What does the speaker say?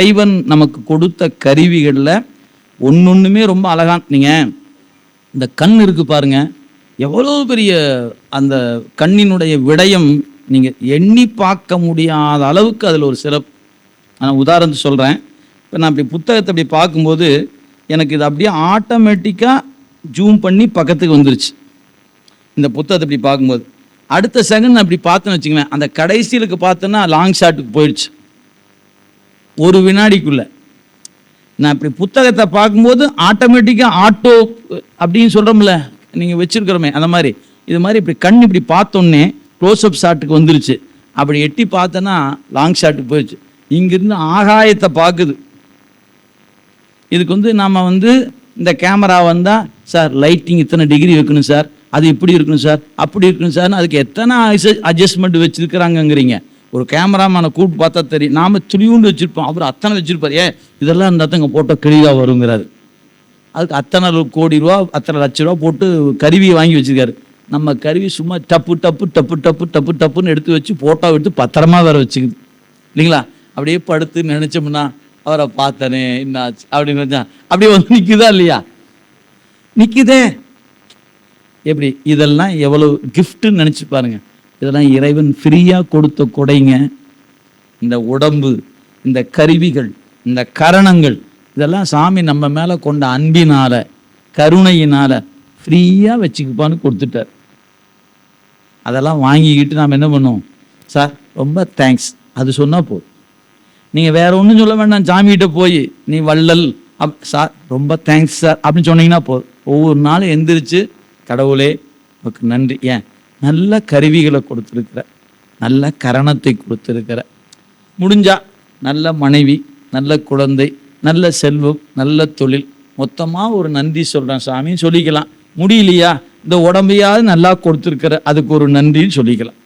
இறைவன் நமக்கு கொடுத்த கருவிகளில் ஒன்றுமே ரொம்ப அழகான் நீங்கள் இந்த கண் இருக்கு பாருங்க. எவ்வளோ பெரிய அந்த கண்ணினுடைய விடயம் நீங்கள் எண்ணி பார்க்க முடியாத அளவுக்கு அதில் ஒரு சிறப்பு. நான் உதாரணத்து சொல்கிறேன் இப்போ நான் இப்படி புத்தகத்தை அப்படி பார்க்கும்போது எனக்கு இது அப்படியே ஆட்டோமேட்டிக்காக ஜூம் பண்ணி பக்கத்துக்கு வந்துருச்சு. இந்த புத்தகத்தை இப்படி பார்க்கும்போது. அடுத்த செகண்ட் நான் இப்படி பார்த்தேன்னு வச்சுங்களேன் அந்த கடைசியிலுக்கு பார்த்தேன்னா லாங் ஷாட்டுக்கு போயிடுச்சு. ஒரு வினாடிக்குள்ள. நான் இப்படி புத்தகத்தை பார்க்கும்போது ஆட்டோமேட்டிக்காக ஆட்டோ அப்படின்னு சொல்கிறோம்ல நீங்கள் வச்சுருக்கிறோமே அந்த மாதிரி. இது மாதிரி இப்படி கண் இப்படி பார்த்தோன்னே க்ளோஸ்அப் ஷாட்டுக்கு வந்துருச்சு. அப்படி எட்டி பார்த்தோன்னா லாங் ஷாட்டுக்கு போயிடுச்சு. இங்கிருந்து ஆகாயத்தை பார்க்குது. இதுக்கு வந்து நாம் வந்து இந்த கேமரா வந்தால் சார் லைட்டிங் இத்தனை டிகிரி வைக்கணும் சார் அது இப்படி இருக்கணும் சார் அப்படி இருக்கணும் சார் அதுக்கு எத்தனை அட்ஜஸ்ட்மெண்ட் வச்சுருக்கிறாங்கங்கிறீங்க. ஒரு கேமராமேனை கூப்பிட்டு பார்த்தா தெரியும். நாம் துணிவுண்டு வச்சுருப்போம். அவர் அத்தனை வச்சுருப்பார். ஏன் இதெல்லாம் இருந்தால் தான் இங்கே போட்டால் கிளியாக வருங்கிறாரு. அதுக்கு அத்தனை கோடி ரூபா அத்தனை லட்ச ரூபா போட்டு கருவியை வாங்கி வச்சிருக்காரு. நம்ம கருவி சும்மா டப்பு டப்பு டப்பு டப்பு டப்பு டப்புன்னு எடுத்து வச்சு ஃபோட்டோ எடுத்து பத்திரமா வேற வச்சுக்குது. இல்லைங்களா? அப்படியே படுத்து நினைச்சோம்னா அவரை பார்த்தனே என்னாச்சு? அப்படின்னு நினச்சா அப்படியே வந்து நிற்குதா இல்லையா? நிற்குதே எப்படி? இதெல்லாம் எவ்வளவு கிஃப்ட்டுன்னு நினச்சி பாருங்க. இதெல்லாம் இறைவன் ஃப்ரீயாக கொடுத்த கொடைங்க. இந்த உடம்பு இந்த கருவிகள் இந்த கரணங்கள் இதெல்லாம் சாமி நம்ம மேலே கொண்ட அன்பினால கருணையினால ஃப்ரீயாக வச்சுக்குப்பான்னு கொடுத்துட்டார். அதெல்லாம் வாங்கிக்கிட்டு நாம் என்ன பண்ணுவோம்? சார் ரொம்ப தேங்க்ஸ் அது சொன்னால் போதும். நீங்கள் வேற ஒன்றும் சொல்ல வேண்டாம். சாமிகிட்ட போய் நீ வள்ளல். அப் சார் ரொம்ப தேங்க்ஸ் சார். அப்படின்னு சொன்னீங்கன்னா போதும். ஒவ்வொரு நாளும் எந்திரிச்சு கடவுளே உனக்கு நன்றி. ஏன்? நல்ல கருவிகளை கொடுத்துருக்குற நல்ல கரணத்தை கொடுத்துருக்கிற. முடிஞ்சா நல்ல மனைவி நல்ல குழந்தை நல்ல செல்வம் நல்ல தொழில். மொத்தமாக ஒரு நன்றி சொல்கிறேன் சாமி. சொல்லிக்கலாம். முடியலையா? இந்த உடம்பையாவது நல்லா கொடுத்துருக்கிற அதுக்கு ஒரு நன்றின்னு சொல்லிக்கலாம்.